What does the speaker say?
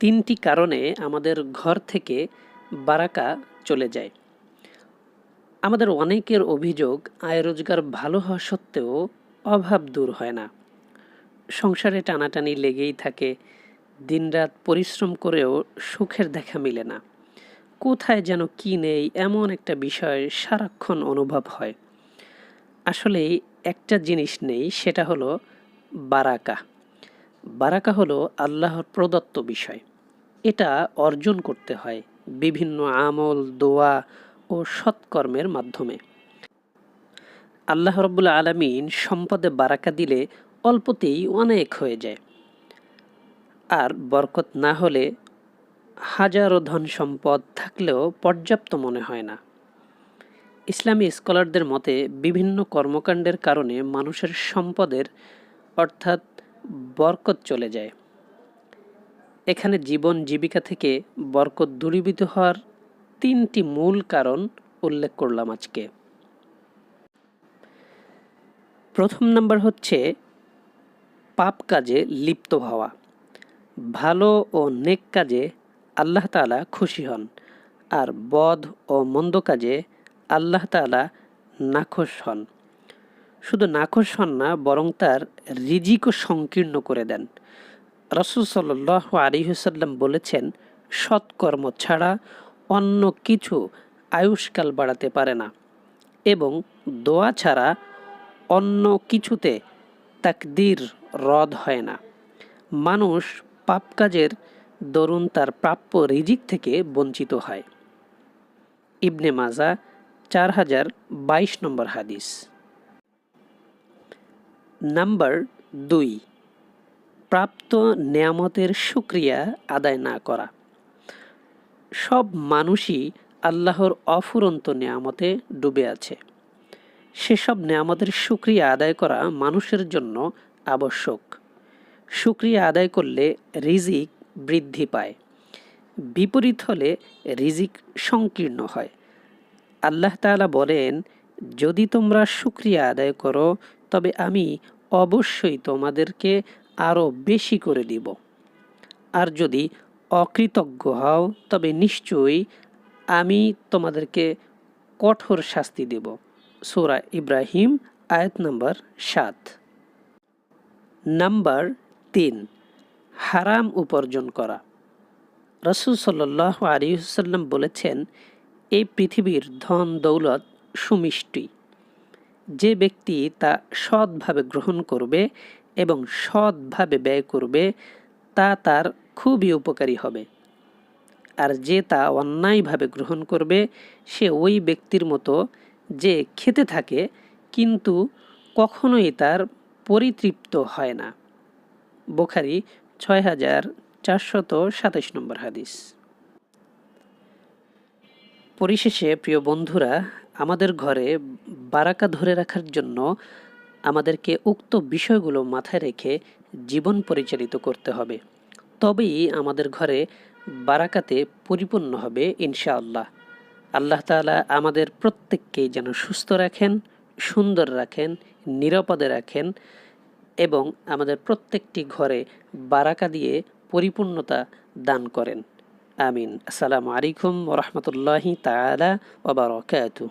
তিনটি কারণে আমাদের ঘর থেকে বারাকা চলে যায়। আমাদের অনেকের অভিযোগ, আয় রোজগার ভালো হওয়া সত্ত্বেও অভাব দূর হয় না। সংসারে টানাটানি লেগেই থাকে, দিনরাত পরিশ্রম করেও সুখের দেখা মিলে না। কোথায় যেন কি নেই এমন একটা বিষয় সারাক্ষণ অনুভব হয়। আসলে একটা জিনিস নেই, সেটা হলো বারাকা। বারাকা হলো আল্লাহর প্রদত্ত বিষয়। এটা অর্জন করতে হয় বিভিন্ন আমল, দোয়া ও সৎকর্মের মাধ্যমে। আল্লাহ রব্বুল আলমিন সম্পদে বারাকা দিলে অল্পতেই অনেক হয়ে যায়। আর বরকত না হলে হাজারো ধন সম্পদ থাকলেও পর্যাপ্ত মনে হয় না। ইসলামী স্কলারদের মতে বিভিন্ন কর্মকাণ্ডের কারণে মানুষের সম্পদের অর্থাৎ বরকত চলে যায়। এখানে জীবন জীবিকা থেকে বরকত দূরীভূত হওয়ার তিনটি মূল কারণ উল্লেখ করলাম আজকে। প্রথম নাম্বার হচ্ছে পাপ কাজে লিপ্ত হওয়া। ভালো ও নেক কাজে আল্লাহ তালা খুশি হন আর বধ ও মন্দ কাজে আল্লাহ তালা নাখোশ হন। শুধু হন না, বরং তার রিজিকও সংকীর্ণ করে দেন। রসুল সাল্লাহ আলিহসাল্লাম বলেছেন, সৎকর্ম ছাড়া অন্য কিছু আয়ুষ্কাল বাড়াতে পারে না, এবং দোয়া ছাড়া অন্য কিছুতে তাকদির রদ হয় না। মানুষ পাপ কাজের দরুন তার প্রাপ্য রিজিক থেকে বঞ্চিত হয়। ইবনে মাজা চার হাজার বাইশ নম্বর হাদিস। নাম্বার দুই। প্রাপ্ত নেয়ামতের সুক্রিয়া আদায় না করা। সব মানুষই আল্লাহর অফুরন্ত নেয়ামতে ডুবে আছে। সেসব নেয়ামতের সুক্রিয়া আদায় করা মানুষের জন্য আবশ্যক। সুক্রিয়া আদায় করলে রিজিক বৃদ্ধি পায়। বিপরীত হলে রিজিক সংকীর্ণ হয়। আল্লাহ তালা বলেন যদি তোমরা সুক্রিয়া আদায় করো, তবে আমি অবশ্যই তোমাদেরকে আরও বেশি করে দিব। আর যদি অকৃতজ্ঞ হও, তবে নিশ্চয়ই আমি তোমাদেরকে কঠোর শাস্তি দেব। সোরা ইব্রাহিম, আয়াত নম্বর সাত। নাম্বার তিন, হারাম উপার্জন করা। রসুল সাল্লাহ আলিহাল্লাম বলেছেন, এই পৃথিবীর ধন দৌলত সুমিষ্টি। যে ব্যক্তি তা সৎভাবে গ্রহণ করবে এবং সৎভাবে ব্যয় করবে, তা তার খুবই উপকারী হবে। আর যে তা অন্যায়ভাবে গ্রহণ করবে, সে ওই ব্যক্তির মতো যে খেতে থাকে, কিন্তু কখনোই তার পরিতৃপ্ত হয় না। বোখারি ছয় হাজার চারশত সাতাশ নম্বর হাদিস। পরিশেষে প্রিয় বন্ধুরা আমাদের ঘরে বারাকা ধরে রাখার জন্য আমাদেরকে উক্ত বিষয়গুলো মাথায় রেখে জীবন পরিচালিত করতে হবে। তবেই আমাদের ঘরে বারাকাতে পরিপূর্ণ হবে ইনশাআল্লাহ। আল্লাহ তালা আমাদের প্রত্যেককেই যেন সুস্থ রাখেন, সুন্দর রাখেন, নিরাপদে রাখেন এবং আমাদের প্রত্যেকটি ঘরে বারাকা দিয়ে পরিপূর্ণতা দান করেন। আমিন। আসসালামু আলাইকুম ওরহমতুল্লাহি তালা ওবরাকাতু